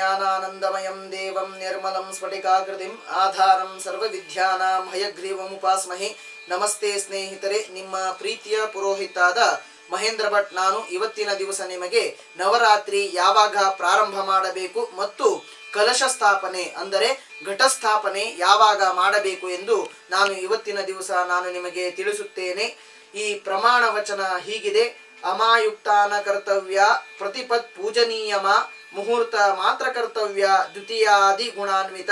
ज्ञानानन्दमयं देवं निर्मलं स्फटिकाकृतिम् ಆಧಾರಂ ಸರ್ವವಿದ್ಯಾನಾಂ ಹಯಗ್ರೀವಮುಪಾಸ್ಮಹೆ ನಮಸ್ತೆ ಸ್ನೇಹಿತರೆ ನಿಮ್ಮ ಪ್ರೀತಿಯ ಪುರೋಹಿತಾದ ಮಹೇಂದ್ರ ಭಟ್ ನಾನು ಇವತ್ತಿನ ದಿವಸ ನಿಮಗೆ ನವರಾತ್ರಿ ಯಾವಾಗ ಪ್ರಾರಂಭ ಮಾಡಬೇಕು ಮತ್ತು ಕಲಶ ಸ್ಥಾಪನೆ ಅಂದರೆ ಘಟಸ್ಥಾಪನೆ ಯಾವಾಗ ಮಾಡಬೇಕು ಎಂದು ನಾನು ಇವತ್ತಿನ ದಿವಸ ನಾನು ನಿಮಗೆ ತಿಳಿಸುತ್ತೇನೆ ಈ ಪ್ರಮಾಣ ವಚನ ಹೀಗಿದೆ ಅಮಾಯುಕ್ತಾನ ಕರ್ತವ್ಯ ಪ್ರತಿಪತ್ ಪೂಜನೀಯಮ ಮುಹೂರ್ತ ಮಾತ್ರ ಕರ್ತವ್ಯ, ದ್ವಿತೀಯಾದಿ ಗುಣಾನ್ವಿತ.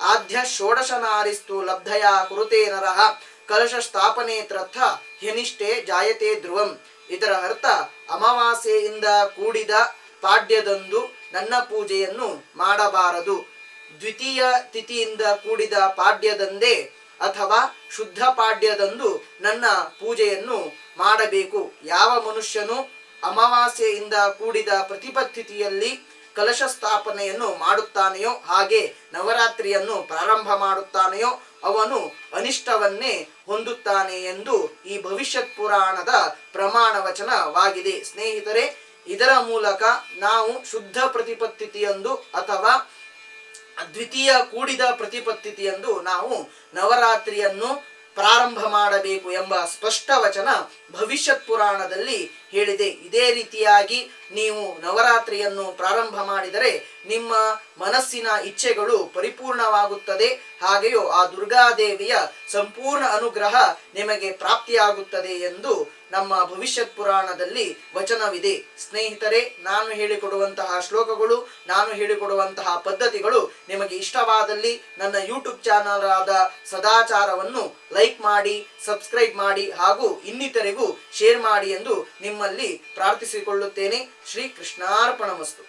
ಆದ್ಯ ಷೋಡಶ ನಾರಿಸ್ತು ಲಬ್ಧಯ ಕುರುತೆ ನರಹ ಕಲಶ ಸ್ಥಾಪನೆ ತ್ರಥ ಹ್ಯನಿಷ್ಠೆ ಜಾಯತೆ ಧ್ರುವಂ. ಇದರ ಅರ್ಥ ಅಮಾವಾಸ್ಯೆಯಿಂದ ಕೂಡಿದ ಪಾಡ್ಯದಂದು ನನ್ನ ಪೂಜೆಯನ್ನು ಮಾಡಬಾರದು. ದ್ವಿತೀಯ ತಿಥಿಯಿಂದ ಕೂಡಿದ ಪಾಡ್ಯದಂದೇ ಅಥವಾ ಶುದ್ಧ ಪಾಡ್ಯದಂದು ನನ್ನ ಪೂಜೆಯನ್ನು ಮಾಡಬೇಕು. ಯಾವ ಮನುಷ್ಯನು ಅಮಾವಾಸ್ಯೆಯಿಂದ ಕೂಡಿದ ಪ್ರತಿಪತ್ತಿಥಿಯಲ್ಲಿ ಕಲಶ ಸ್ಥಾಪನೆಯನ್ನು ಮಾಡುತ್ತಾನೆಯೋ, ಹಾಗೆ ನವರಾತ್ರಿಯನ್ನು ಪ್ರಾರಂಭ ಮಾಡುತ್ತಾನೆಯೋ, ಅವನು ಅನಿಷ್ಟವನ್ನೇ ಹೊಂದುತ್ತಾನೆ ಎಂದು ಈ ಭವಿಷ್ಯತ್ ಪುರಾಣದ ಪ್ರಮಾಣ ವಚನವಾಗಿದೆ ಸ್ನೇಹಿತರೆ, ಇದರ ಮೂಲಕ ನಾವು ಶುದ್ಧ ಪ್ರತಿಪತ್ತಿತಿಯಂದು ಅಥವಾ ದ್ವಿತೀಯ ಕೂಡಿದ ಪ್ರತಿಪತ್ತಿತಿಯಂದು ನಾವು ನವರಾತ್ರಿಯನ್ನು ಪ್ರಾರಂಭ ಮಾಡಬೇಕು ಎಂಬ ಸ್ಪಷ್ಟ ವಚನ ಭವಿಷ್ಯತ್ ಪುರಾಣದಲ್ಲಿ ಹೇಳಿದೆ. ಇದೇ ರೀತಿಯಾಗಿ ನೀವು ನವರಾತ್ರಿಯನ್ನು ಪ್ರಾರಂಭ ಮಾಡಿದರೆ ನಿಮ್ಮ ಮನಸ್ಸಿನ ಇಚ್ಛೆಗಳು ಪರಿಪೂರ್ಣವಾಗುತ್ತದೆ. ಹಾಗೆಯೋ ಆ ದುರ್ಗಾದೇವಿಯ ಸಂಪೂರ್ಣ ಅನುಗ್ರಹ ನಿಮಗೆ ಪ್ರಾಪ್ತಿಯಾಗುತ್ತದೆ ಎಂದು ನಮ್ಮ ಭವಿಷ್ಯತ್ ಪುರಾಣದಲ್ಲಿ ವಚನವಿದೆ. ಸ್ನೇಹಿತರೆ, ನಾನು ಹೇಳಿಕೊಡುವಂತಹ ಶ್ಲೋಕಗಳು, ನಾನು ಹೇಳಿಕೊಡುವಂತಹ ಪದ್ಧತಿಗಳು ನಿಮಗೆ ಇಷ್ಟವಾದಲ್ಲಿ ನನ್ನ ಯೂಟ್ಯೂಬ್ ಚಾನಲ್ ಆದ ಸದಾಚಾರವನ್ನು ಲೈಕ್ ಮಾಡಿ, ಸಬ್ಸ್ಕ್ರೈಬ್ ಮಾಡಿ ಹಾಗೂ ಇನ್ನಿತರಿಗೂ ಶೇರ್ ಮಾಡಿ ಎಂದು ನಿಮ್ಮಲ್ಲಿ ಪ್ರಾರ್ಥಿಸಿಕೊಳ್ಳುತ್ತೇನೆ. శ్రీకృష్ణార్పణమస్తు